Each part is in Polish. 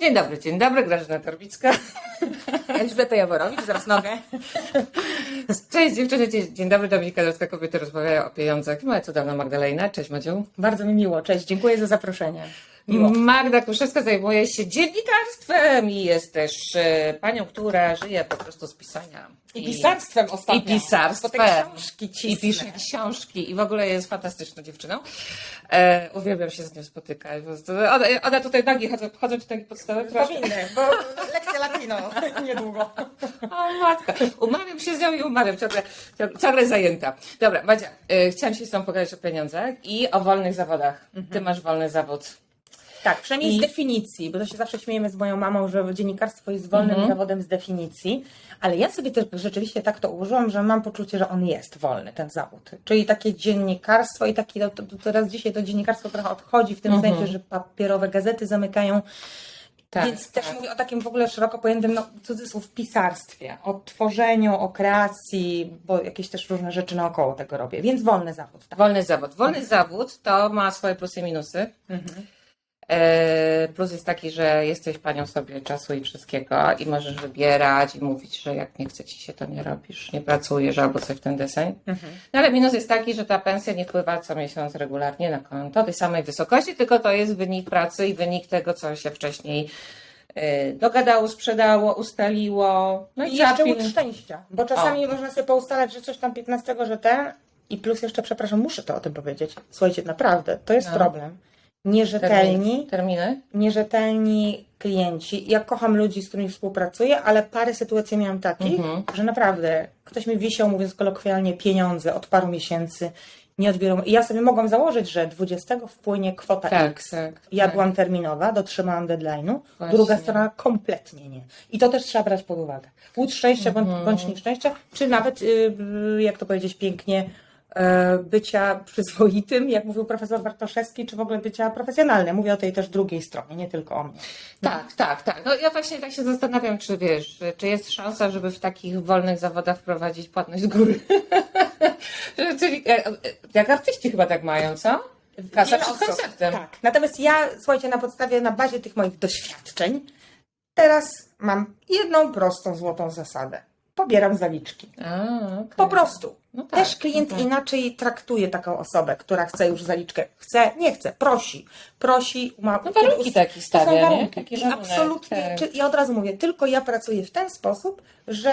Dzień dobry, dzień dobry, Grażyna Torbicka. Elżbieta Jaworowicz, zaraz nogę. Cześć dziewczyny, dzień, dzień dobry, Dominika Dorska, kobiety rozmawiają o pieniądzach. Moja cudowna Magdalena, cześć Madziu. Bardzo mi miło, cześć, dziękuję za zaproszenie. Magda Kuszewska zajmuje się dziennikarstwem i jest też e, panią, która żyje po prostu z pisania. I pisarstwem ostatnio. I pisarstwem. Bo te książki cisnę. I pisze książki i w ogóle jest fantastyczną dziewczyną. E, uwielbiam się z nią spotykać. Po prostu Ona, ona tutaj nogi chodzą, chodzą takie podstawy. Powinny, bo lekcja latino niedługo. O matka, umawiam się z nią i umawiam, ciągle, ciągle, ciągle zajęta. Dobra, Madzia, y, chciałam się z Tobą pogadać o pieniądzach i o wolnych zawodach. Ty masz wolny zawód. Tak, przynajmniej I- z definicji, bo to się zawsze śmiejemy z moją mamą, że dziennikarstwo jest wolnym Mhm. zawodem z definicji, ale ja sobie też rzeczywiście tak to ułożyłam, że mam poczucie, że on jest wolny, ten zawód. Czyli takie dziennikarstwo i taki, no, to, to teraz dzisiaj to dziennikarstwo trochę odchodzi w tym Mhm. sensie, że papierowe gazety zamykają Tak, Więc też tak. mówię o takim w ogóle szeroko pojętym, no, cudzysłów, pisarstwie, o tworzeniu, o kreacji, bo jakieś też różne rzeczy naokoło tego robię. Więc wolny zawód. Tak. Wolny zawód. Wolny zawód to ma swoje plusy i minusy. Mhm. E, plus jest taki, że jesteś panią sobie czasu i wszystkiego i możesz wybierać i mówić, że jak nie chce ci się, to nie robisz, nie pracujesz albo coś w ten deseń. Mhm. No ale minus jest taki, że ta pensja nie wpływa co miesiąc regularnie na konto tej samej wysokości, tylko to jest wynik pracy i wynik tego, co się wcześniej y, dogadało, sprzedało, ustaliło. No i, I jeszcze piln- szczęścia, bo czasami można sobie poustalać, że coś tam 15, że ten i plus jeszcze, przepraszam, muszę to o tym powiedzieć. Słuchajcie, naprawdę, to jest No. problem. Nierzetelni, terminy. nierzetelni klienci. Ja kocham ludzi, z którymi współpracuję, ale parę sytuacji miałam takich, Mhm. że naprawdę ktoś mi wisiał, mówiąc kolokwialnie, pieniądze od paru miesięcy, nie odbiorą. I ja sobie mogłam założyć, że 20 wpłynie kwota Tak, X. tak. Ja tak. byłam terminowa, dotrzymałam deadline'u, Właśnie. druga strona kompletnie nie. I to też trzeba brać pod uwagę. Łód szczęścia bądź, Mhm. bądź nieszczęścia, czy nawet, yy, jak to powiedzieć pięknie, bycia przyzwoitym, jak mówił profesor Bartoszewski, czy w ogóle bycia profesjonalnym. Mówię o tej też drugiej stronie, nie tylko o mnie. Tak, tak, tak. No ja właśnie tak się zastanawiam, czy wiesz, czy jest szansa, żeby w takich wolnych zawodach wprowadzić płatność z góry. Czyli e, e, jak artyści chyba tak mają, co? Kasa przed koncertem. Tak. Natomiast ja, słuchajcie, na podstawie, na bazie tych moich doświadczeń, teraz mam jedną prostą, złotą zasadę. Pobieram zaliczki. A, okej. Po prostu. No tak, Też klient no tak. inaczej traktuje taką osobę, która chce już zaliczkę. Chce, nie chce, prosi. Prosi, ma. No warunki takie to są stawia, warunki. Taki I warunek, absolutnie, tak. ja od razu mówię, tylko ja pracuję w ten sposób, że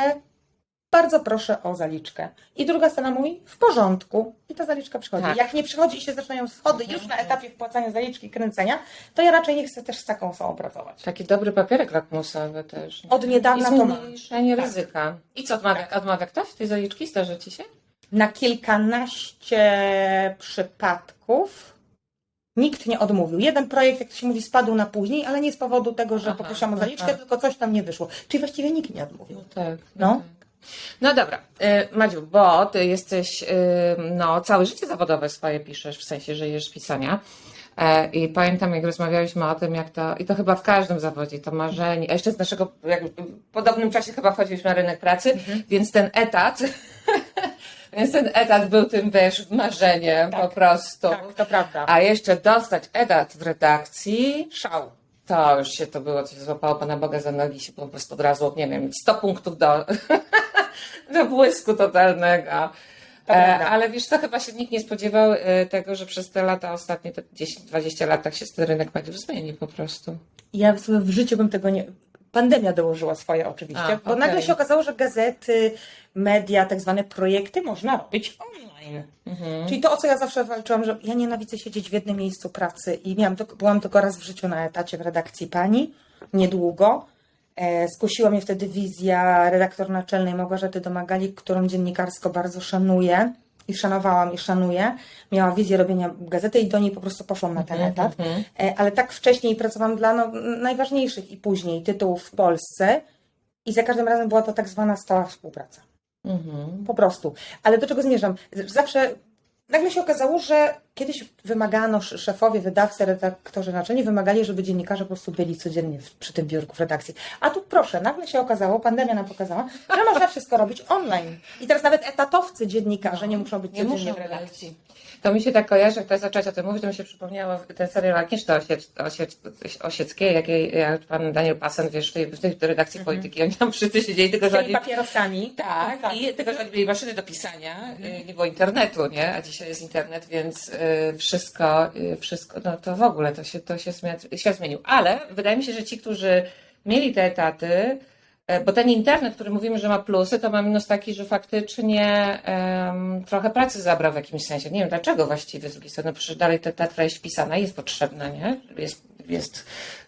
bardzo proszę o zaliczkę. I druga strona mówi, w porządku. I ta zaliczka przychodzi. Tak. Jak nie przychodzi i się zaczynają schody już na etapie wpłacania zaliczki, kręcenia, to ja raczej nie chcę też z taką osobą pracować. Taki dobry papierek lakmusowy też. nie? Od niedawna I to zmniejszenie Tak. ryzyka. I co, odmawia, odmawia ktoś tej zaliczki? Zdarza ci się? Na kilkanaście przypadków nikt nie odmówił. Jeden projekt, jak to się mówi, spadł na później, ale nie z powodu tego, że Aha, poprosiłam o zaliczkę, aha. tylko coś tam nie wyszło. Czyli właściwie nikt nie odmówił. No tak. No. tak. No dobra, y, Madziu, bo ty jesteś, y, no całe życie zawodowe swoje piszesz, w sensie żyjesz z pisania. E, I pamiętam, jak rozmawialiśmy o tym, jak to, i to chyba w każdym zawodzie, to marzenie, a jeszcze z naszego, jak w podobnym czasie chyba wchodziliśmy na rynek pracy, więc ten etat, więc ten etat był tym, wiesz, marzeniem Tak. po prostu. Tak, to prawda. A jeszcze dostać etat w redakcji, Szał. to już się to było, coś złapało Pana Boga za nogi, się po prostu od razu, nie wiem, 100 punktów do, do błysku totalnego. To E, ale wiesz co, chyba się nikt nie spodziewał e, tego, że przez te lata, ostatnie te 10-20 lat tak się ten rynek mediów zmieni po prostu. Ja sobie w życiu bym tego nie. Pandemia dołożyła swoje oczywiście, A, bo okej. nagle się okazało, że gazety, media, tak zwane projekty można robić online. Mhm. Czyli to, o co ja zawsze walczyłam, że ja nienawidzę siedzieć w jednym miejscu pracy i miałam tylko, byłam tylko raz w życiu na etacie w redakcji pani, niedługo. E, skusiła mnie wtedy wizja redaktor naczelnej Małgorzaty Domagalik, którą dziennikarsko bardzo szanuję i szanowałam i szanuję. Miała wizję robienia gazety i do niej po prostu poszłam na ten etat. mhm. E, ale tak wcześniej pracowałam dla no, najważniejszych i później tytułów w Polsce i za każdym razem była to tak zwana stała współpraca. Mhm. Po prostu. Ale do czego zmierzam? Zawsze nagle się okazało, że kiedyś wymagano, sz- szefowie, wydawcy, redaktorzy naczelni wymagali, żeby dziennikarze po prostu byli codziennie przy tym biurku w redakcji. A tu proszę, nagle się okazało, pandemia nam pokazała, że można wszystko robić online. I teraz nawet etatowcy dziennikarze nie muszą być Nie codziennie muszą w redakcji. być. To mi się tak kojarzy, jak teraz zaczęłaś o tym mówić, to mi się przypomniało ten serial Agnieszka Osiec, Osiec, Osieckiej, jakiej jak pan Daniel Pasen, wiesz, w tej, w tej redakcji polityki, oni tam wszyscy siedzieli, tylko że oni... papierosami. Tak, i tylko, że oni mieli maszyny do pisania, y, nie było internetu, nie? A dzisiaj jest internet, więc y, wszystko, wszystko, no to w ogóle to się, to się świat zmienił. Ale wydaje mi się, że ci, którzy mieli te etaty, e, bo ten internet, który mówimy, że ma plusy, to ma minus taki, że faktycznie em, trochę pracy zabrał w jakimś sensie. Nie wiem dlaczego właściwie z drugiej strony, przecież dalej ta, ta treść pisana jest potrzebna, nie? Jest, jest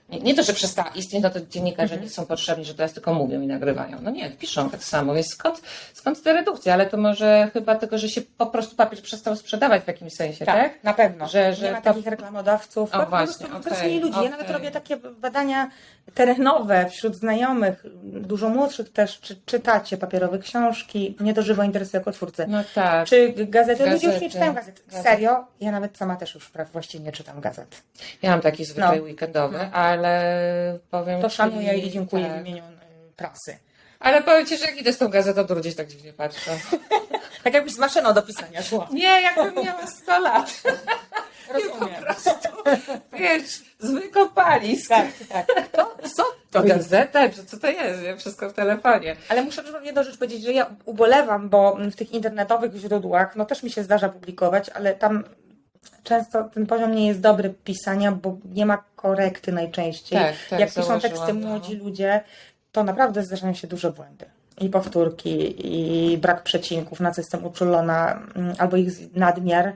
nie, nie to, że przestała istnieć, no to dziennikarze nie są potrzebni, że teraz tylko mówią i nagrywają. No nie, piszą tak samo, więc skąd, skąd te redukcje? Ale to może chyba tego, że się po prostu papier przestał sprzedawać w jakimś sensie, tak? Tak, na pewno. Że- że nie ma to- takich reklamodawców. O, Po- właśnie, prostu okej, pracuje ludzi. Ja okej. nawet robię takie badania terenowe wśród znajomych, dużo młodszych też. Czy czytacie papierowe książki? Mnie to żywo interesuje jako twórcę. No tak. Czy gazety? Ludzie już Gazety. nie czytają gazet. Gazety. Serio? Ja nawet sama też już właściwie nie czytam gazet. Ja mam taki zwyczaj No. weekendowy, ale powiem To szanuję i dziękuję tak. w imieniu y, prasy. Ale powiem ci, że jak idę z tą gazetą, to ludzie tak dziwnie patrzą. Tak jakbyś z maszyną do pisania szła. Nie, jakbym miała 100 lat. Rozumiem. Po prostu, wiesz, zwykły palisk. Tak, tak. To, co to gazeta? Co to jest? Nie? Wszystko w telefonie. Ale muszę jedną rzecz powiedzieć, że ja ubolewam, bo w tych internetowych źródłach, no też mi się zdarza publikować, ale tam często ten poziom nie jest dobry pisania, bo nie ma korekty najczęściej. Tak, tak, Jak piszą teksty no. młodzi ludzie, to naprawdę zdarzają się duże błędy. I powtórki, i brak przecinków, na co jestem uczulona, mm, albo ich nadmiar,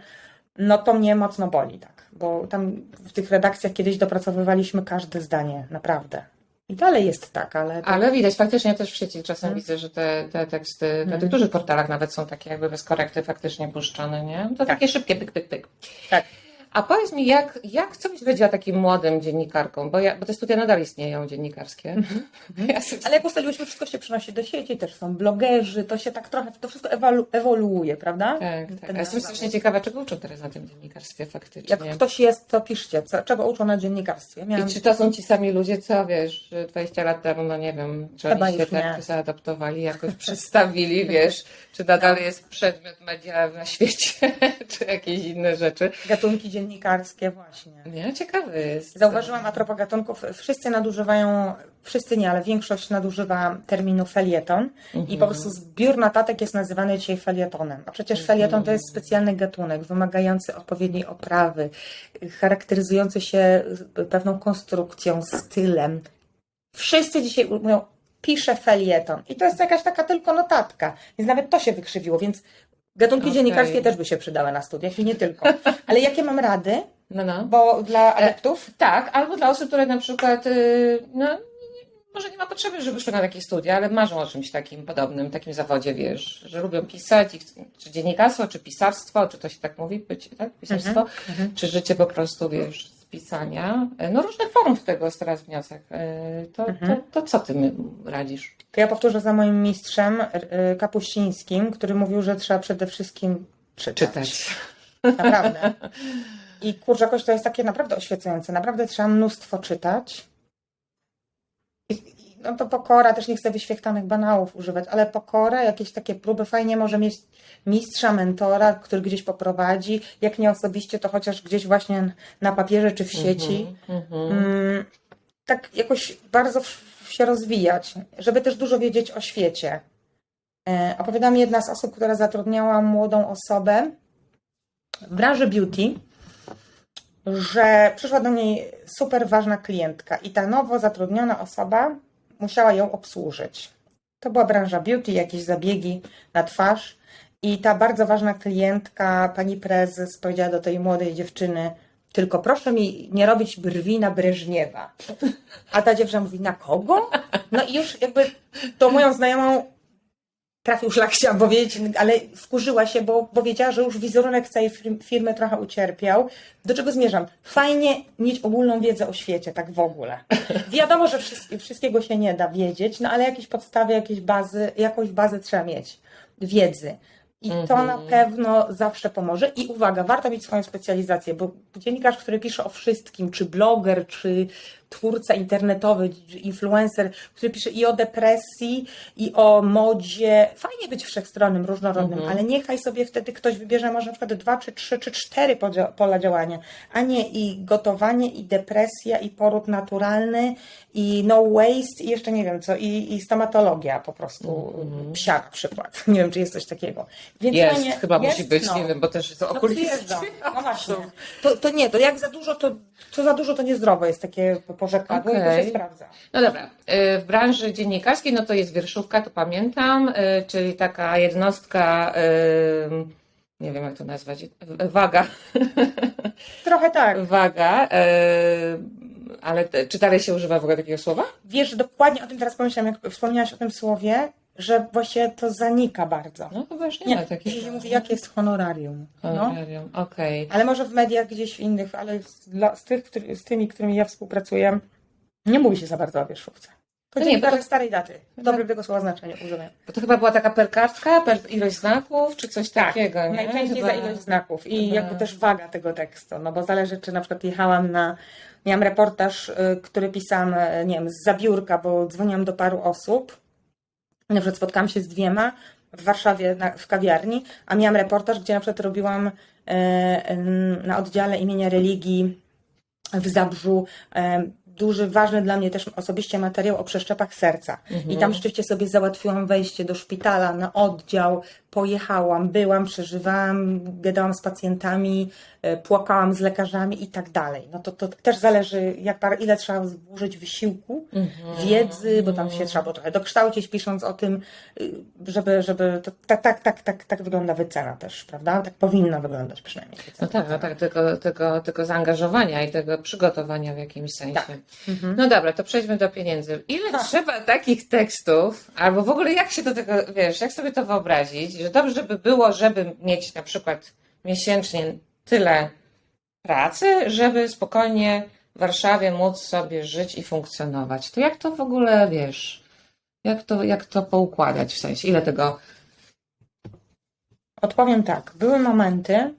no to mnie mocno boli, tak. Bo tam w tych redakcjach kiedyś dopracowywaliśmy każde zdanie, naprawdę. I dalej jest tak, ale... Ale widać, faktycznie też w sieci czasem Hmm. widzę, że te, te teksty na Hmm. tych dużych portalach nawet są takie jakby bez korekty faktycznie puszczone, nie? To takie szybkie pyk, pyk, pyk. Tak. A powiedz mi, jak, jak co byś radziła takim młodym dziennikarkom? Bo, ja, bo te studia nadal istnieją dziennikarskie. Ja sobie- Ale jak ustaliłyśmy, wszystko się przenosi do sieci, też są blogerzy, to się tak trochę, to wszystko ewolu- ewoluuje, prawda? Tak, Ten tak. A jestem strasznie ciekawa, czego uczą teraz na tym dziennikarstwie faktycznie. Jak ktoś jest, to piszcie, co, czego uczą na dziennikarstwie. Miałam... I czy to są ci sami ludzie, co wiesz, że 20 lat temu, no nie wiem, czy Chyba oni się tak nie. zaadaptowali, jakoś przedstawili, wiesz, czy nadal jest przedmiot media na świecie, czy jakieś inne rzeczy. Gatunki dziennikarskie, właśnie. Nie, ciekawy jest. Zauważyłam a propos gatunków, wszyscy nadużywają, wszyscy nie, ale większość nadużywa terminu felieton i po prostu zbiór notatek jest nazywany dzisiaj felietonem. A przecież felieton to jest specjalny gatunek, wymagający odpowiedniej oprawy, charakteryzujący się pewną konstrukcją, stylem. Wszyscy dzisiaj mówią, piszę felieton i to jest jakaś taka tylko notatka, więc nawet to się wykrzywiło, więc gatunki Okej. dziennikarskie też by się przydały na studiach i nie tylko. Ale jakie mam rady? No, no. Bo dla adeptów Tak, albo dla osób, które na przykład, y, no, może nie ma potrzeby, żeby szły na takie studia, ale marzą o czymś takim podobnym, takim zawodzie, wiesz, że lubią pisać, i czy dziennikarstwo, czy pisarstwo, czy to się tak mówi, być, tak, pisarstwo, mhm. czy życie po prostu, wiesz, pisania, Y, no różnych form z tego jest teraz wniosek. Y, To, Mhm. to, to co ty radzisz? To ja powtórzę za moim mistrzem y, Kapuścińskim, który mówił, że trzeba przede wszystkim czytać. Naprawdę. I kurczę, jakoś to jest takie naprawdę oświecające. Naprawdę trzeba mnóstwo czytać. I, no to pokora, też nie chcę wyświechtanych banałów używać, ale pokora, jakieś takie próby, fajnie może mieć mistrza, mentora, który gdzieś poprowadzi. Jak nie osobiście, to chociaż gdzieś właśnie na papierze czy w sieci. Mhm, mhm. Mm, tak jakoś bardzo się rozwijać, żeby też dużo wiedzieć o świecie. E, Opowiada mi jedna z osób, która zatrudniała młodą osobę w branży beauty, że przyszła do niej super ważna klientka i ta nowo zatrudniona osoba musiała ją obsłużyć. To była branża beauty, jakieś zabiegi na twarz i ta bardzo ważna klientka, pani prezes, powiedziała do tej młodej dziewczyny, tylko proszę mi nie robić brwi na Breżniewa. A ta dziewczyna mówi, na kogo? No i już jakby tą moją znajomą trafił szlak, chciałam powiedzieć, ale wkurzyła się, bo, bo wiedziała, że już wizerunek całej fir- firmy trochę ucierpiał. Do czego zmierzam? Fajnie mieć ogólną wiedzę o świecie, tak w ogóle. Wiadomo, że wszyst- wszystkiego się nie da wiedzieć, no ale jakieś podstawy, jakieś bazy, jakąś bazę trzeba mieć wiedzy. I to Mhm. na pewno zawsze pomoże. I uwaga, warto mieć swoją specjalizację, bo dziennikarz, który pisze o wszystkim, czy bloger, czy twórca internetowy, influencer, który pisze i o depresji, i o modzie. Fajnie być wszechstronnym, różnorodnym, Mhm. ale niechaj sobie wtedy ktoś wybierze może na przykład dwa, czy trzy, czy cztery pola działania, a nie i gotowanie, i depresja, i poród naturalny, i no waste, i jeszcze nie wiem co, i, i stomatologia po prostu psia na przykład. Nie wiem, czy jest coś takiego. Więc Jest, fajnie- chyba jest, musi być, no. nie wiem, bo też to No, okuliści. przyjeżdżam. No właśnie. To, to nie, to jak za dużo, to, to za dużo to niezdrowe jest takie porzekadło i to się sprawdza. No dobra, y, w branży dziennikarskiej, no to jest wierszówka, to pamiętam, y, czyli taka jednostka, y, nie wiem jak to nazwać, waga, Trochę tak. waga, ale czy dalej się używa w ogóle takiego słowa? Wiesz, dokładnie o tym teraz pomyślałam, jak wspomniałaś o tym słowie, że właśnie to zanika bardzo. No chyba już nie, Nie, ma takich. się mówi, jakie jest honorarium. No. Honorarium, Okej. Ale może w mediach gdzieś w innych, ale z, dla, z, tych, który, z tymi, którymi ja współpracuję, nie mówi się za bardzo o wierzchówce. To No nie, bo to- starej daty. W dobrym tego słowa znaczeniu używają. Bo to chyba była taka per kartka, per ilość znaków, czy coś takiego, nie? Najczęściej Chyba- za ilość znaków i chyba- jakby też waga tego tekstu, no bo zależy, czy na przykład jechałam na, miałam reportaż, y, który pisałam, y, nie wiem, z zabiórka, bo dzwoniłam do paru osób, na przykład spotkałam się z dwiema w Warszawie na, w kawiarni, a miałam reportaż, gdzie na przykład robiłam y, y, na oddziale imienia religii w Zabrzu e, duży, ważny dla mnie też osobiście materiał o przeszczepach serca. I tam rzeczywiście sobie załatwiłam wejście do szpitala, na oddział, pojechałam, byłam, przeżywałam, gadałam z pacjentami, e, płakałam z lekarzami i tak dalej. No to, to też zależy, jak, par- ile trzeba włożyć wysiłku, wiedzy, bo tam się trzeba było trochę dokształcić, pisząc o tym, y, żeby, żeby to, tak, tak, tak, tak, tak wygląda wycena też, prawda? Tak powinna wyglądać przynajmniej. wycena. No tak, no tak, tylko, tylko, tylko zaangażowania i tego przygotowania w jakimś sensie. Tak. Mhm. No dobra, to przejdźmy do pieniędzy. Ile Tak. trzeba takich tekstów, albo w ogóle jak się do tego, wiesz, jak sobie to wyobrazić, że dobrze by było, żeby mieć na przykład miesięcznie tyle pracy, żeby spokojnie w Warszawie móc sobie żyć i funkcjonować. To jak to w ogóle, wiesz, jak to, jak to poukładać w sensie, ile tego Odpowiem tak. Były momenty,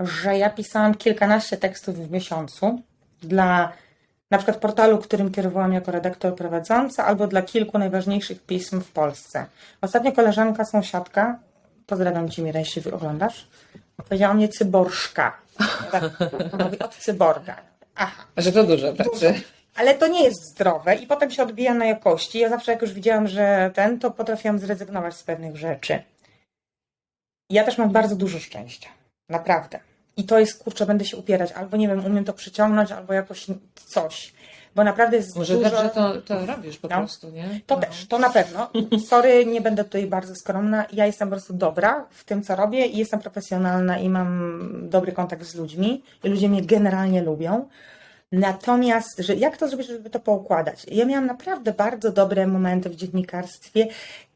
że ja pisałam kilkanaście tekstów w miesiącu dla na przykład portalu, którym kierowałam jako redaktor prowadząca, albo dla kilku najważniejszych pism w Polsce. Ostatnio koleżanka, sąsiadka, pozdrawiam Cię Mira, jeśli oglądasz, powiedziała mnie cyborszka. Tak, mówię, od cyborga. Aha. Że to dużo pracy. Ale to nie jest zdrowe i potem się odbija na jakości. Ja zawsze jak już widziałam, że ten, to potrafiłam zrezygnować z pewnych rzeczy. Ja też mam bardzo dużo szczęścia. Naprawdę. I to jest, kurczę, będę się upierać. Albo nie wiem, umiem to przyciągnąć, albo jakoś coś. Bo naprawdę jest Może dużo... dobrze to, to robisz po No. prostu, nie? To No. też, to na pewno. Sorry, nie będę tutaj bardzo skromna. Ja jestem po prostu dobra w tym, co robię i jestem profesjonalna i mam dobry kontakt z ludźmi i ludzie mnie generalnie lubią. Natomiast, że jak to zrobić, żeby to poukładać? Ja miałam naprawdę bardzo dobre momenty w dziennikarstwie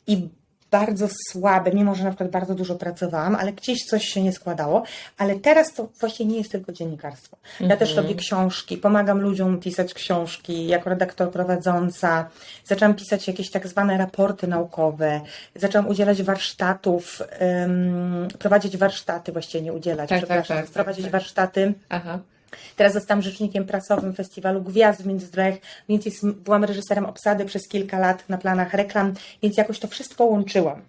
i bardzo słabe, mimo że na przykład bardzo dużo pracowałam, ale gdzieś coś się nie składało. Ale teraz to właśnie nie jest tylko dziennikarstwo. Ja też robię książki, pomagam ludziom pisać książki jako redaktor prowadząca. Zaczęłam pisać jakieś tak zwane raporty naukowe. Zaczęłam udzielać warsztatów, ym, prowadzić warsztaty, właściwie nie udzielać, Tak, tak, przepraszam, tak, tak, prowadzić tak. warsztaty. Aha. Teraz zostałam rzecznikiem prasowym Festiwalu Gwiazd w Międzyzdrojach, więc jest, byłam reżyserem obsady przez kilka lat na planach reklam, więc jakoś to wszystko łączyłam.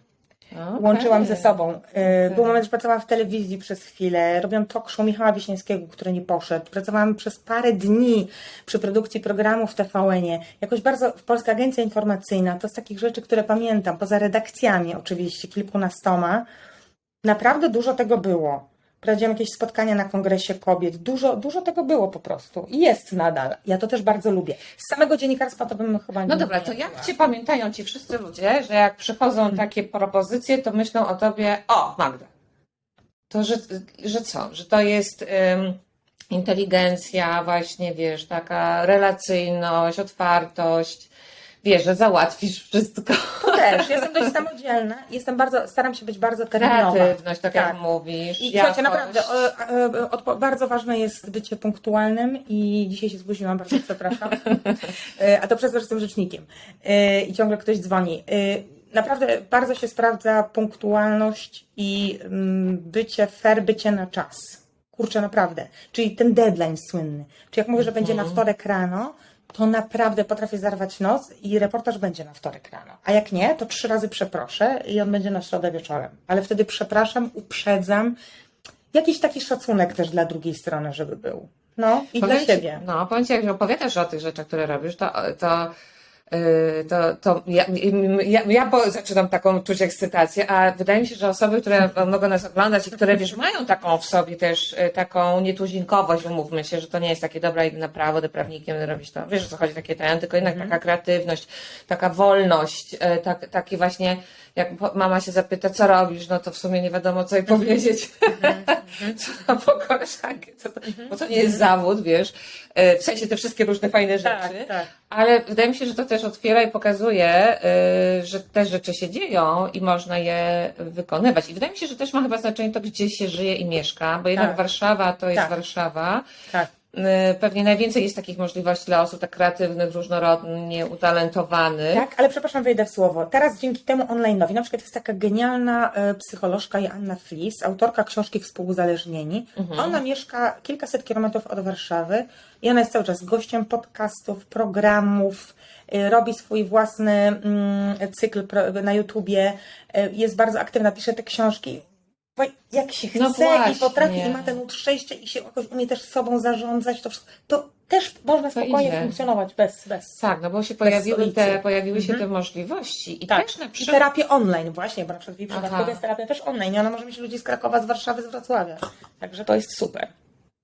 Okej. Łączyłam ze sobą. Yy, Okej. Był moment, że pracowałam w telewizji przez chwilę, robiłam talk show Michała Wiśniewskiego, który nie poszedł. Pracowałam przez parę dni przy produkcji programu w TVN-ie. Jakoś bardzo, Polska Agencja Informacyjna, to z takich rzeczy, które pamiętam, poza redakcjami oczywiście, kilkunastoma, naprawdę dużo tego było. Prowadziłam jakieś spotkania na kongresie kobiet. Dużo, dużo tego było po prostu. I jest nadal. Ja to też bardzo lubię. Z samego dziennikarstwa to bym chyba nie No dobra, to jak cię pamiętają ci wszyscy ludzie, że jak przychodzą takie propozycje, to myślą o tobie, o Magda. To, że, że co? Że to jest ym, inteligencja, właśnie wiesz, taka relacyjność, otwartość. Wiesz, że załatwisz wszystko. To też. Jestem dość samodzielna. Jestem bardzo, staram się być bardzo terminowa. Kreatywność, tak, jak Tak. mówisz. I słuchajcie, jakość. naprawdę, o, odpo- bardzo ważne jest bycie punktualnym i dzisiaj się spóźniłam, bardzo przepraszam. E, A to przez to, że jestem rzecznikiem E, i ciągle ktoś dzwoni. E, Naprawdę bardzo się sprawdza punktualność i mm, bycie fair, bycie na czas. Kurczę, naprawdę. Czyli ten deadline słynny. Czy jak mówię, że będzie na wtorek rano, to naprawdę potrafię zarwać noc i reportaż będzie na wtorek rano. A jak nie, to trzy razy przeproszę i on będzie na środę wieczorem. Ale wtedy przepraszam, uprzedzam. Jakiś taki szacunek też dla drugiej strony, żeby był. No i Powiem dla ci- siebie. No, powiem Ci, jak opowiadasz o tych rzeczach, które robisz, to, to, to, to ja, ja, ja zaczynam taką czuć ekscytację, a wydaje mi się, że osoby, które mogą nas oglądać i które, wiesz, mają taką w sobie też yy, taką nietuzinkowość, umówmy się, że to nie jest takie dobra, idę na prawo, do prawnikiem robić to, wiesz, o co chodzi, takie ten, tylko jednak taka kreatywność, taka wolność, yy, tak, taki właśnie, jak mama się zapyta, co robisz, no to w sumie nie wiadomo, co jej powiedzieć. co tam po koleżankę, co to, bo to nie jest zawód, wiesz, e, w sensie te wszystkie różne fajne rzeczy, tak. ale wydaje mi się, że to też otwiera i pokazuje, e, że te rzeczy się dzieją i można je wykonywać. I wydaje mi się, że też ma chyba znaczenie to, gdzie się żyje i mieszka, bo jednak Tak. Warszawa to jest Tak. Warszawa. Tak. E, Pewnie najwięcej jest takich możliwości dla osób tak kreatywnych, różnorodnie utalentowanych. Tak, ale przepraszam, wejdę w słowo. Teraz dzięki temu online'owi, na przykład jest taka genialna e, psycholożka Joanna Flis, autorka książki Współuzależnieni. Ona mieszka kilkaset kilometrów od Warszawy i ona jest cały czas gościem podcastów, programów, robi swój własny mm, cykl na YouTubie, e, jest bardzo aktywna, pisze te książki. Jak się chce No i potrafi i ma ten łód szczęścia i się jakoś umie też sobą zarządzać, to, wszystko- to też można spokojnie idzie. funkcjonować bez, bez Tak, no bo się pojawiły te, pojawiły się Mhm. te możliwości i Tak, też na i przykład terapię online właśnie, bo na przykład w przypadku jest terapia też online i ona może mieć ludzi z Krakowa, z Warszawy, z Wrocławia. Także to jest super.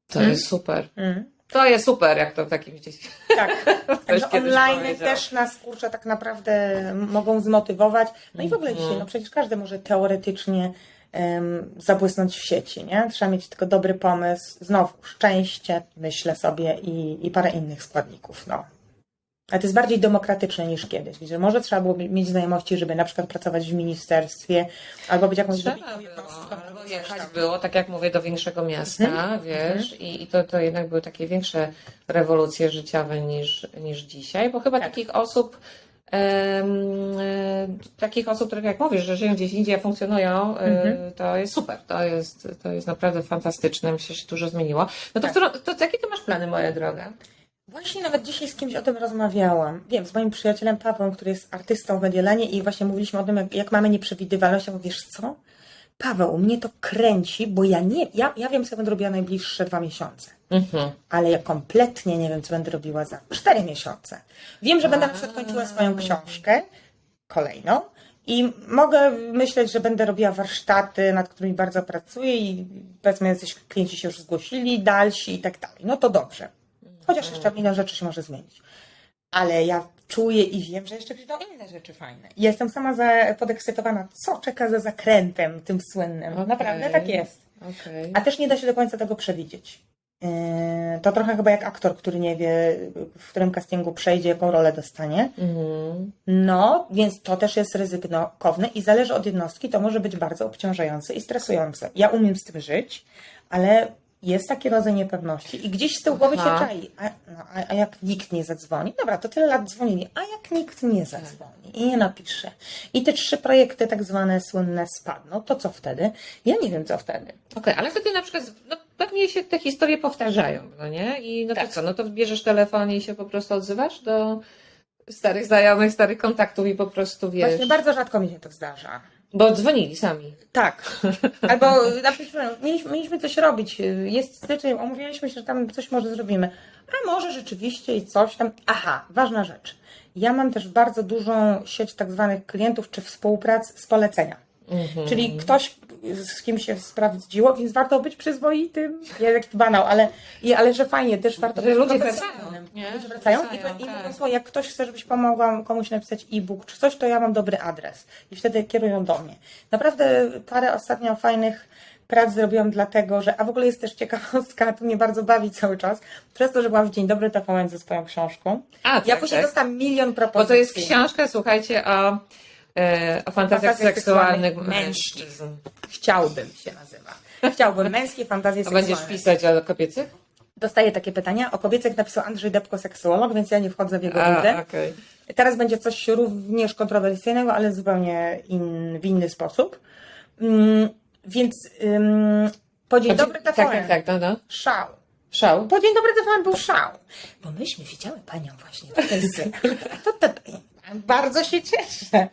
to Mm. jest super. Mm. To jest super, jak to w takim gdzieś. Tak. Także online też nas kurczę tak naprawdę mogą zmotywować. No i w ogóle Mhm. dzisiaj, no przecież każdy może teoretycznie em, zabłysnąć w sieci, nie? Trzeba mieć tylko dobry pomysł, znowu szczęście, myślę sobie i, i parę innych składników, no. Ale to jest bardziej demokratyczne niż kiedyś, gdzie może trzeba było mieć znajomości, żeby na przykład pracować w ministerstwie, albo być jakąś Trzeba wybitną było, albo jechać tam. było, tak jak mówię, do większego miasta, Mhm. wiesz, i, i to, to jednak były takie większe rewolucje życiowe niż, niż dzisiaj, bo chyba Tak. takich osób, e, takich osób, które jak mówisz, że żyją gdzieś indziej, funkcjonują, e, Mhm. to jest super, to jest, to jest naprawdę fantastyczne, myślę, że się dużo zmieniło. No to, Tak. którą, to jakie ty masz plany, moja droga? Właśnie nawet dzisiaj z kimś o tym rozmawiałam. Wiem, z moim przyjacielem Pawłem, który jest artystą w Mediolanie i właśnie mówiliśmy o tym, jak, jak mamy nieprzewidywalność. Ja mówię, wiesz co? Paweł, mnie to kręci, bo ja nie, ja, ja wiem, co będę robiła najbliższe dwa miesiące. Mhm. Ale ja kompletnie nie wiem, co będę robiła za cztery miesiące. Wiem, że będę na przykład kończyła swoją książkę, kolejną, i mogę myśleć, że będę robiła warsztaty, nad którymi bardzo pracuję i powiedzmy, jacyś klienci się już zgłosili, dalsi i tak dalej. No to dobrze. Chociaż jeszcze milion rzeczy się może zmienić. Ale ja czuję i wiem, że jeszcze przyjdą inne rzeczy fajne. Jestem sama za, podekscytowana, co czeka za zakrętem tym słynnym. Okej. Naprawdę tak jest. Okej. A też nie da się do końca tego przewidzieć. Yy, To trochę chyba jak aktor, który nie wie, w którym castingu przejdzie, jaką rolę dostanie. Mhm. No, więc to też jest ryzykowne i zależy od jednostki, to może być bardzo obciążające i stresujące. Ja umiem z tym żyć, ale jest taki rodzaj niepewności i gdzieś z tyłu głowy się Aha. czai. A, no, a, a jak nikt nie zadzwoni? Dobra, to tyle lat dzwonili. A jak nikt nie zadzwoni i nie napisze? I te trzy projekty tak zwane słynne spadną, to co wtedy? Ja nie wiem, co wtedy. Okej, ale wtedy na przykład, no pewnie się te historie powtarzają, no nie? I no Tak. to co, no to bierzesz telefon i się po prostu odzywasz do starych znajomych, starych kontaktów i po prostu wiesz. Właśnie bardzo rzadko mi się to zdarza. Bo dzwonili sami. Tak. Albo na przykład mieliśmy, mieliśmy coś robić. Jest styczeń, omówialiśmy się, że tam coś może zrobimy. A może rzeczywiście i coś tam. Aha, ważna rzecz. Ja mam też bardzo dużą sieć tak zwanych klientów czy współprac z polecenia. Mhm. Czyli ktoś, z kim się sprawdziło, więc warto być przyzwoitym. Ja jak banał, ale, i, ale że fajnie, też warto Że być ludzie wracają, nie? Ludzie wracają i, Wracają, i tak. mówią, słuchaj, jak ktoś chce, żebyś pomogła komuś napisać e-book czy coś, to ja mam dobry adres. I wtedy kierują do mnie. Naprawdę parę ostatnio fajnych prac zrobiłam dlatego, że, a w ogóle jest też ciekawostka, to mnie bardzo bawi cały czas, przez to, że byłam w Dzień Dobry TVN ze swoją książką. A, tak, Ja później tak. dostałam milion Bo propozycji. to jest książka, słuchajcie, o, e, o fantazjach seksualnych mężczyzn. Chciałbym się nazywa. Chciałbym męskie fantazje A seksualne. będziesz pisać o kobiecych? Dostaję takie pytania. O kobiecych napisał Andrzej Depko, seksuolog, więc ja nie wchodzę w jego A, okej. Teraz będzie coś również kontrowersyjnego, ale zupełnie in, w inny sposób. Mm, więc ym, Po dzień dobry tak, TVN. tak, tak, no, no. Szał. Szał. Po dzień dobry TVN był szał. Bo myśmy widziały panią właśnie tutaj z... to, to, Bardzo się cieszę.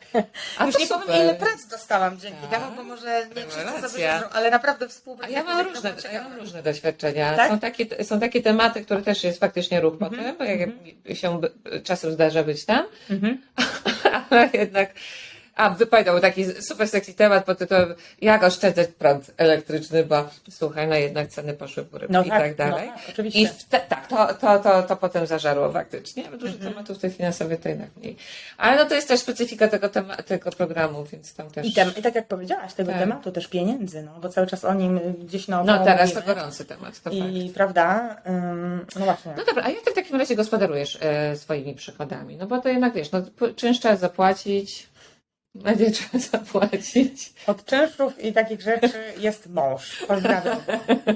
A Już nie super. powiem, ile prac dostałam dzięki Tak. temu, bo może nie wszyscy sobie Rewelacja. wierzą, ale naprawdę A współpracuję. ja mam różne, ja mam różne doświadczenia. Tak? Są, takie, są takie tematy, które też jest faktycznie ruch potem, bo jak się b- czasem zdarza być tam, Mhm. ale jednak. A, wypadał taki super sexy temat pod tytułem Jak oszczędzać prąd elektryczny, bo słuchaj, no jednak ceny poszły w górę No i tak, tak dalej. no tak, oczywiście. I w te, tak, to, to, to, to potem zażarło faktycznie. Dużo Mhm. tematów tych finansowych to jednak mniej. Ale no to jest też specyfika tego, tema, tego programu, więc tam też. I, tem, I tak jak powiedziałaś, tego Tak. tematu też pieniędzy, no bo cały czas o nim gdzieś na No teraz to mówimy. gorący temat, to fakt. I prawda, ym, no właśnie. No dobra, a jak ty w takim razie gospodarujesz e, swoimi przychodami? No bo to jednak wiesz, no, czynsz trzeba zapłacić, będzie trzeba zapłacić. Od czynszów i takich rzeczy jest mąż. Pozdrawiam.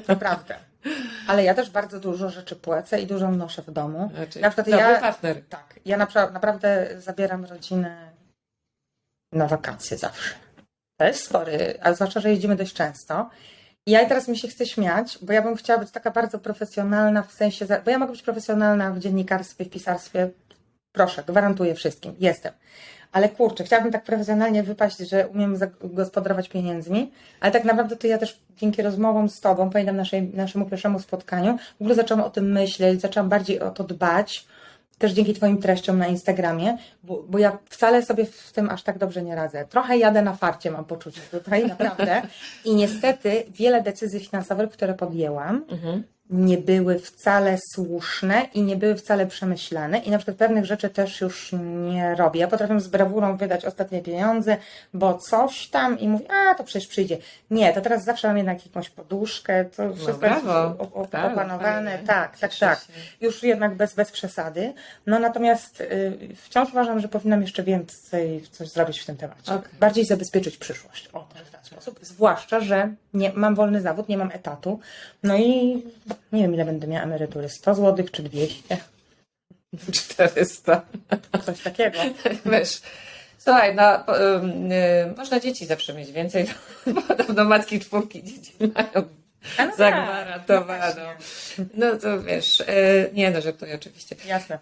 Naprawdę. Ale ja też bardzo dużo rzeczy płacę i dużo noszę w domu. Znaczy, Na przykład dobry ja- partner. Tak, ja napra- naprawdę zabieram rodzinę na wakacje zawsze. To jest spory, a zwłaszcza, że jeździmy dość często. I ja teraz mi się chce śmiać, bo ja bym chciała być taka bardzo profesjonalna w sensie, bo ja mogę być profesjonalna w dziennikarstwie, w pisarstwie. Proszę, gwarantuję wszystkim. Jestem. Ale kurczę, chciałabym tak profesjonalnie wypaść, że umiem zagospodarować pieniędzmi, ale tak naprawdę to ja też dzięki rozmowom z Tobą, pamiętam naszej, naszemu pierwszemu spotkaniu, w ogóle zaczęłam o tym myśleć, zaczęłam bardziej o to dbać, też dzięki Twoim treściom na Instagramie, bo, bo ja wcale sobie w tym aż tak dobrze nie radzę. Trochę jadę na farcie, mam poczucie tutaj, naprawdę. I niestety wiele decyzji finansowych, które podjęłam, Mhm. Nie były wcale słuszne i nie były wcale przemyślane i na przykład pewnych rzeczy też już nie robię. Ja potrafię z brawurą wydać ostatnie pieniądze, bo coś tam i mówię, a to przecież przyjdzie. Nie, to teraz zawsze mam jednak jakąś poduszkę, to wszystko jest No brawo. o- o- Tak, opanowane. Tak, tak, tak. Już jednak bez, bez przesady. No natomiast y, wciąż uważam, że powinnam jeszcze więcej coś zrobić w tym temacie. Okej. Bardziej zabezpieczyć przyszłość. O, w ten sposób. Zwłaszcza, że nie, mam wolny zawód, nie mam etatu. No i nie wiem, ile będę miała emerytury. 100 zł czy 200? 400. Coś takiego. Wiesz, słuchaj, no, po- y, można dzieci zawsze mieć więcej, podobno matki czwórki dzieci mają no tak, zagwarantowaną. no No to wiesz, y, nie no, żartuję oczywiście. Jasne.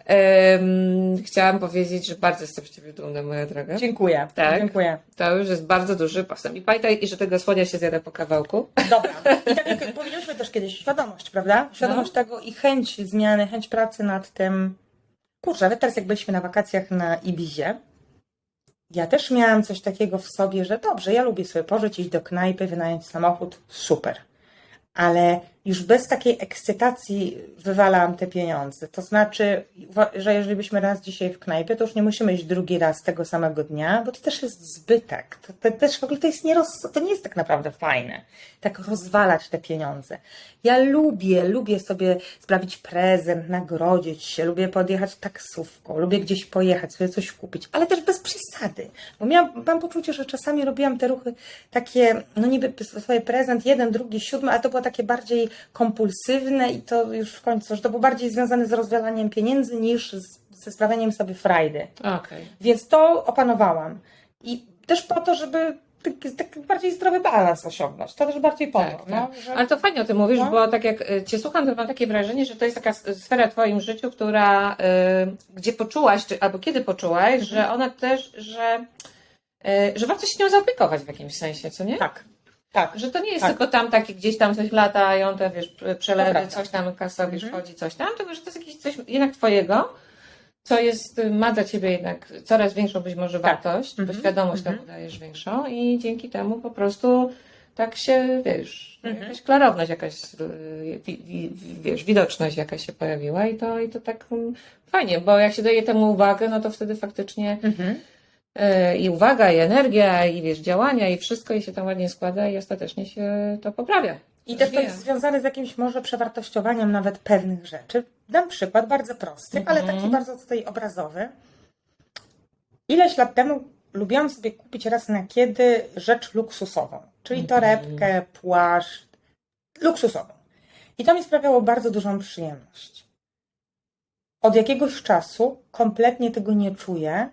Chciałam powiedzieć, że bardzo jestem z Ciebie dumna, moja droga. Dziękuję. Tak. Dziękuję. To już jest bardzo duży postęp. I pamiętaj, i że tego słonia się zjada po kawałku. Dobra. I tak jak powiedzieliśmy też kiedyś, świadomość, prawda? Świadomość tego i chęć zmiany, chęć pracy nad tym. Kurczę, nawet teraz jak byliśmy na wakacjach na Ibizie, ja też miałam coś takiego w sobie, że dobrze, ja lubię sobie pożyć, iść do knajpy, wynająć samochód, super. Ale już bez takiej ekscytacji wywalam te pieniądze. To znaczy, że jeżeli byśmy raz dzisiaj w knajpie, to już nie musimy iść drugi raz tego samego dnia, bo to też jest zbytek. To, to też w ogóle to jest nie, roz, to nie jest tak naprawdę fajne. Tak rozwalać te pieniądze. Ja lubię, lubię sobie sprawić prezent, nagrodzić się, lubię podjechać taksówką, lubię gdzieś pojechać, sobie coś kupić, ale też bez przesady. Bo miałam, mam poczucie, że czasami robiłam te ruchy takie, no niby swoje prezent, jeden, drugi, siódmy, ale to było takie bardziej kompulsywne i to już w końcu, że to było bardziej związane z rozwalaniem pieniędzy niż z, ze sprawianiem sobie frajdy. Okej. Więc to opanowałam. I też po to, żeby taki, taki bardziej zdrowy balans osiągnąć. To też bardziej po Tak, to. tak. No, że... Ale to fajnie o tym mówisz, No. bo tak jak y, Cię słucham, to mam takie wrażenie, że to jest taka sfera w Twoim życiu, która, y, gdzie poczułaś, czy, albo kiedy poczułaś, Mhm. że ona też, że, y, że warto się nią zaopiekować w jakimś sensie, co nie? Tak. Tak. Że to nie jest Tak. tylko tam takie gdzieś tam coś latają, te wiesz, przelewy, coś tam kasowi Mhm. wchodzi, coś tam, tylko że to jest jakieś coś jednak Twojego, co jest, ma dla Ciebie jednak coraz większą być może Tak. wartość, bo Mhm. świadomość Mhm. temu dajesz większą i dzięki temu po prostu tak się, wiesz, Mhm. jakaś klarowność, jakaś, y, wi, wi, wiesz, widoczność jakaś się pojawiła i to, i to tak mm, fajnie, bo jak się daje temu uwagę, no to wtedy faktycznie Mhm. Y, i uwaga, i energia, i wiesz, działania, i wszystko i się tam ładnie składa i ostatecznie się to poprawia. I też to jest związane z jakimś może przewartościowaniem nawet pewnych rzeczy. Dam przykład bardzo prosty, ale Mhm. taki bardzo tutaj obrazowy. Ileś lat temu lubiłam sobie kupić raz na kiedy rzecz luksusową, czyli Mhm. torebkę, płaszcz, luksusową. I to mi sprawiało bardzo dużą przyjemność. Od jakiegoś czasu kompletnie tego nie czuję.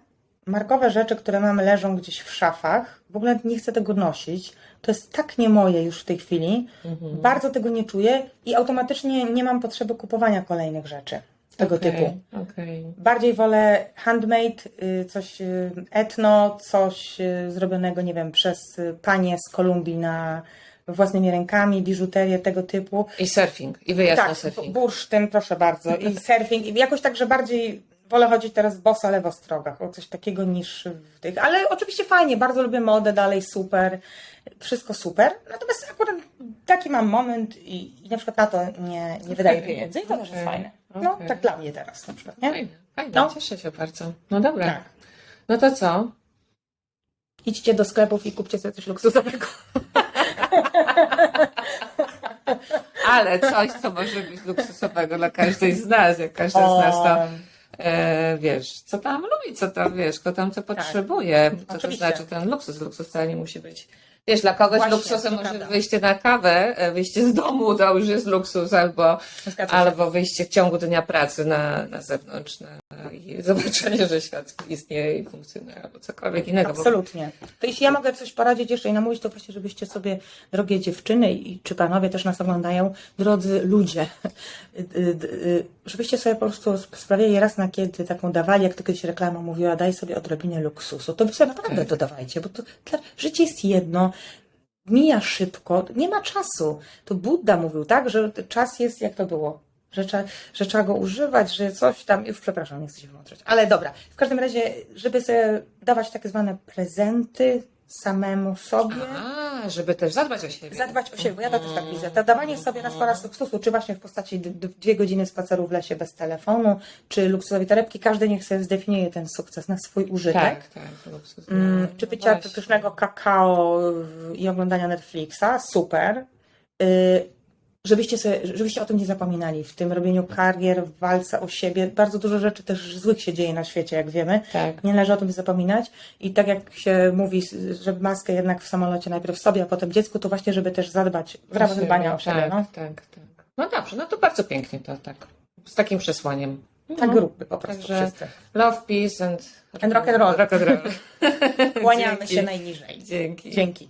Markowe rzeczy, które mamy, leżą gdzieś w szafach. W ogóle nie chcę tego nosić. To jest tak nie moje już w tej chwili. Mhm. Bardzo tego nie czuję i automatycznie nie mam potrzeby kupowania kolejnych rzeczy tego Okej, typu. Okej. Bardziej wolę handmade, y, coś y, etno, coś y, zrobionego, nie wiem, przez panie z Kolumbii na własnymi rękami, biżuterię tego typu. I surfing, i wyjazd na Tak, surfing. bursztyn, proszę bardzo. I surfing. I jakoś tak, że bardziej wolę chodzić teraz boso, ale w ostrogach. O coś takiego niż w tych. Ale oczywiście fajnie, bardzo lubię modę, dalej super. Wszystko super. Natomiast akurat taki mam moment i, i na przykład na to nie, nie wydaję pieniędzy. I to też jest fajne. No, okej. tak dla mnie teraz na przykład, nie? Fajne, fajne, No. cieszę się bardzo. No dobra. Tak. No to co? Idźcie do sklepów i kupcie sobie coś luksusowego. Ale coś, co może być luksusowego dla każdej z nas, jak każdy z nas to e, wiesz, co tam lubi, co tam wiesz, kto tam co potrzebuje. Co to Tak. Oczywiście. znaczy ten luksus? Luksus wcale nie musi być. Wiesz, dla kogoś Właśnie, luksusem to może prawda. wyjście na kawę, e, wyjście z domu to już jest luksus, albo, Zgadza się. albo wyjście w ciągu dnia pracy na, na zewnątrz na, i zobaczenie, że świat istnieje i funkcjonuje, albo cokolwiek innego. bo- Absolutnie. To jeśli ja mogę coś poradzić jeszcze i namówić, to właśnie, żebyście sobie, drogie dziewczyny i czy panowie też nas oglądają, drodzy ludzie, żebyście sobie po prostu sprawiali raz na kiedy taką dawali, jak to kiedyś reklama mówiła, daj sobie odrobinę luksusu. To wy sobie naprawdę Tak. to dawajcie, bo to, dla, życie jest jedno, mija szybko, nie ma czasu. To Buddha mówił, tak, że czas jest, jak to było? Że trzeba, że trzeba go używać, że coś tam, już przepraszam, nie chcę się włączyć. Ale dobra, w każdym razie, żeby sobie dawać tak zwane prezenty samemu sobie, A, żeby też zadbać o siebie. zadbać o siebie, bo ja to też tak widzę. To dawanie sobie po raz luksusu, czy właśnie w postaci dwie godziny spaceru w lesie bez telefonu, czy luksusowej torebki, każdy niech sobie zdefiniuje ten sukces na swój użytek. Tak, tak, luksus. Mm, czy No picia pysznego kakao w- i oglądania Netflixa, super. Y, żebyście, sobie, żebyście o tym nie zapominali w tym robieniu karier, w walce o siebie. Bardzo dużo rzeczy też złych się dzieje na świecie, jak wiemy. Tak. Nie należy o tym zapominać. I tak jak się mówi, żeby maskę jednak w samolocie najpierw sobie, a potem dziecku, to właśnie, żeby też zadbać w ramach dbania o siebie. Tak, No. tak, tak. No dobrze, no to bardzo pięknie to tak. Z takim przesłaniem. Tak No. róbmy po prostu Także- wszyscy. Love, peace and, And rock and roll. Rock and roll. Kłaniamy Dzięki. się najniżej. Dzięki. Dzięki.